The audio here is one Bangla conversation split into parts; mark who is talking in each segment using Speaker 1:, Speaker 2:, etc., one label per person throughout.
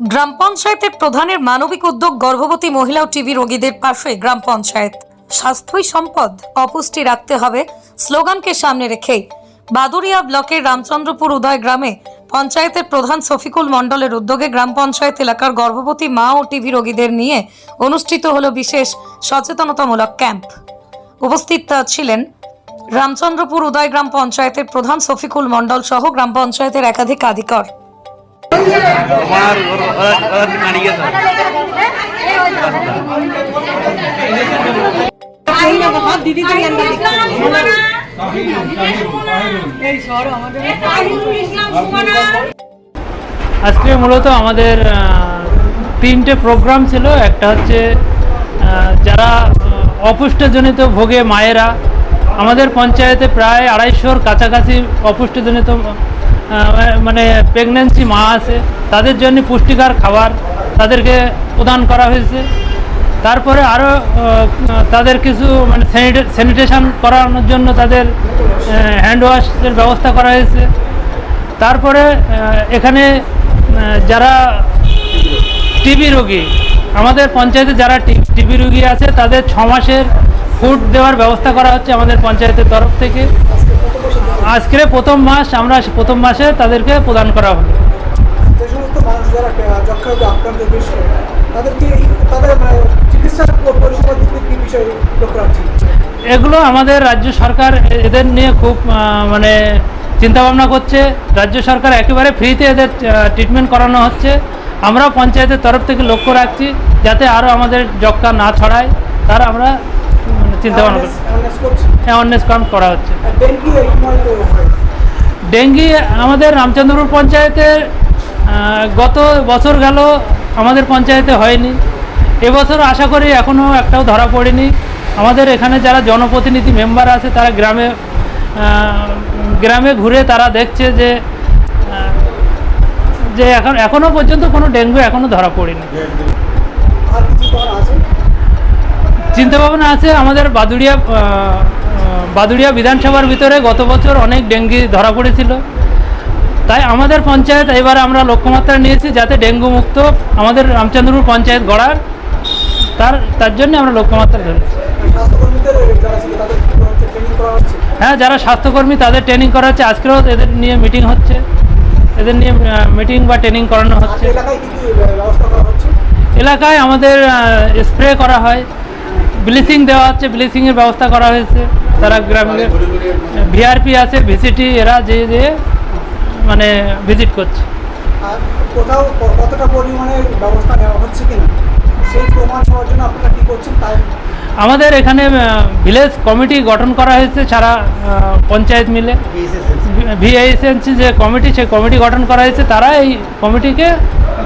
Speaker 1: গ্রাম পঞ্চায়েতের প্রধানের মানবিক উদ্যোগ গর্ভবতী মহিলা ও টিবি রোগীদের পাশে গ্রাম পঞ্চায়েত। স্বাস্থ্যই সম্পদ, অপুষ্টি রাখতে হবে, স্লোগানকে সামনে রেখেই। বাদুরিয়া ব্লকের রামচন্দ্রপুর উদয় গ্রামে পঞ্চায়েতের প্রধান শফিকুল মণ্ডলের উদ্যোগে গ্রাম পঞ্চায়েত এলাকার গর্ভবতী মা ও টিবি রোগীদের নিয়ে অনুষ্ঠিত হল বিশেষ সচেতনতামূলক ক্যাম্প। উপস্থিত ছিলেন রামচন্দ্রপুর উদয় গ্রাম পঞ্চায়েতের প্রধান শফিকুল মণ্ডল সহ গ্রাম পঞ্চায়েতের একাধিক আধিকার।
Speaker 2: আজকে মূলত আমাদের তিনটে প্রোগ্রাম ছিল। একটা হচ্ছে যারা অপুষ্টজনিত ভোগে মায়েরা, আমাদের পঞ্চায়েতে প্রায় আড়াইশোর কাছাকাছি অপুষ্টজনিত মানে প্রেগন্যান্সি মা আছে, তাদের জন্য পুষ্টিকর খাবার তাদেরকে প্রদান করা হয়েছে। তারপরে আরও তাদের কিছু মানে স্যানিটেশন করানোর জন্য তাদের হ্যান্ড ওয়াশের ব্যবস্থা করা হয়েছে। তারপরে এখানে যারা টিবি রোগী, আমাদের পঞ্চায়েতে যারা টিবি রোগী আছে, তাদের ছ মাসের ফুড দেওয়ার ব্যবস্থা করা হচ্ছে আমাদের পঞ্চায়েতের তরফ থেকে। আজকে প্রথম মাস আমরা প্রথম মাসে তাদেরকে প্রদান করা হলো
Speaker 3: যে সমস্ত মানুষ যারা যক্ষারোগে আক্রান্ত বেশি তাদেরকে তাদের চিকিৎসা পরিষেবার দিক থেকে কি বিষয়ে লক্ষ্য রাখছি
Speaker 2: এগুলো আমাদের রাজ্য সরকার এদের নিয়ে খুব মানে চিন্তা ভাবনা করছে। রাজ্য সরকার একেবারে ফ্রিতে এদের ট্রিটমেন্ট করানো হচ্ছে। আমরা পঞ্চায়েতের তরফ থেকে লক্ষ্য রাখছি যাতে আরও আমাদের যক্কা না ছড়ায়। তার আমরা চিন্তা ভাবনা করছি।
Speaker 3: অ্যাওয়ারনেস
Speaker 2: কাম করা হচ্ছে।
Speaker 3: ডেঙ্গি হয়।
Speaker 2: আমাদের রামচন্দ্রপুর পঞ্চায়েতের গত বছর গেল আমাদের পঞ্চায়েতে হয়নি। এবছর আশা করি এখনও একটাও ধরা পড়েনি। আমাদের এখানে যারা জনপ্রতিনিধি মেম্বার আছে তারা গ্রামে গ্রামে ঘুরে তারা দেখছে যে যে এখন এখনও পর্যন্ত কোনো ডেঙ্গু এখনও ধরা পড়েনি। চিন্তা ভাবনা আছে আমাদের বাদুড়িয়া বাদুড়িয়া বিধানসভার ভিতরে গত বছর অনেক ডেঙ্গি ধরা পড়েছিল। তাই আমাদের পঞ্চায়েত এবার আমরা লক্ষ্যমাত্রা নিয়েছি যাতে ডেঙ্গু মুক্ত আমাদের রামচন্দ্রপুর পঞ্চায়েত গড়ার। তার তার জন্য আমরা লক্ষ্যমাত্রা ধরেছি। হ্যাঁ যারা স্বাস্থ্যকর্মী তাদের ট্রেনিং করা হচ্ছে। আজকেও এদের নিয়ে মিটিং হচ্ছে। এদের নিয়ে মিটিং বা ট্রেনিং করানো হচ্ছে।
Speaker 3: এলাকায়
Speaker 2: আমাদের স্প্রে করা হয়। ব্লিচিং দেওয়া হচ্ছে ব্লিচিংয়ের ব্যবস্থা করা হয়েছে তারা গ্রামে। ভিআরপি আছে ভিসিটি এরা যে যে মানে ভিজিট করছে।
Speaker 3: কোথাও কতটা পরিমাণে ব্যবস্থা নেওয়া হচ্ছে কিনা? সেই প্রমাণ পাওয়ার জন্য আপনারা কি করছেন? তাই
Speaker 2: আমাদের এখানে ভিলেজ কমিটি গঠন করা হয়েছে সারা পঞ্চায়েত মিলে। ভিএসএনসি যে কমিটি সেই কমিটি গঠন করা হয়েছে তারা এই কমিটিকে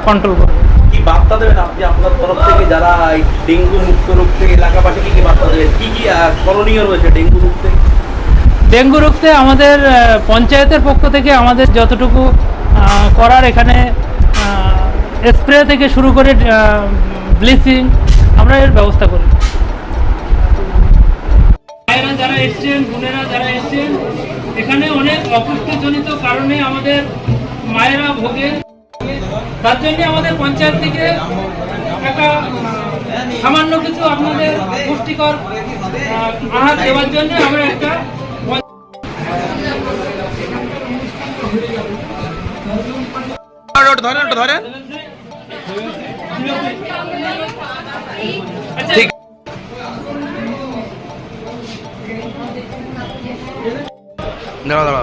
Speaker 2: কন্ট্রোল করবে
Speaker 4: কি বার্তা দেবেন আপনি আপনার তরফ থেকে যারা এই ডেঙ্গু মুক্ত রোগ থেকে এলাকাবাসীকে কি বার্তা দেবেন? কি কি করণীয় রয়েছে ডেঙ্গু রুখতে
Speaker 2: ডেঙ্গু রুখতে আমাদের পঞ্চায়েতের পক্ষ থেকে আমাদের যতটুকু করার এখানে স্প্রে থেকে শুরু করে ব্লিচিং আমরা এর ব্যবস্থা করি। যারা এসছেন বোনেরা যারা এসছেন এখানে অনেক অপুষ্টিজনিত কারণে আমাদের মায়েরা ভোগে। তার জন্য আমাদের পঞ্চায়েত থেকে একটা সামান্য কিছু আপনাদের পুষ্টিকর আহার দেওয়ার জন্য আমরা একটা
Speaker 4: ধরেন ধরেন ঠিক। দাঁড়া দাঁড়া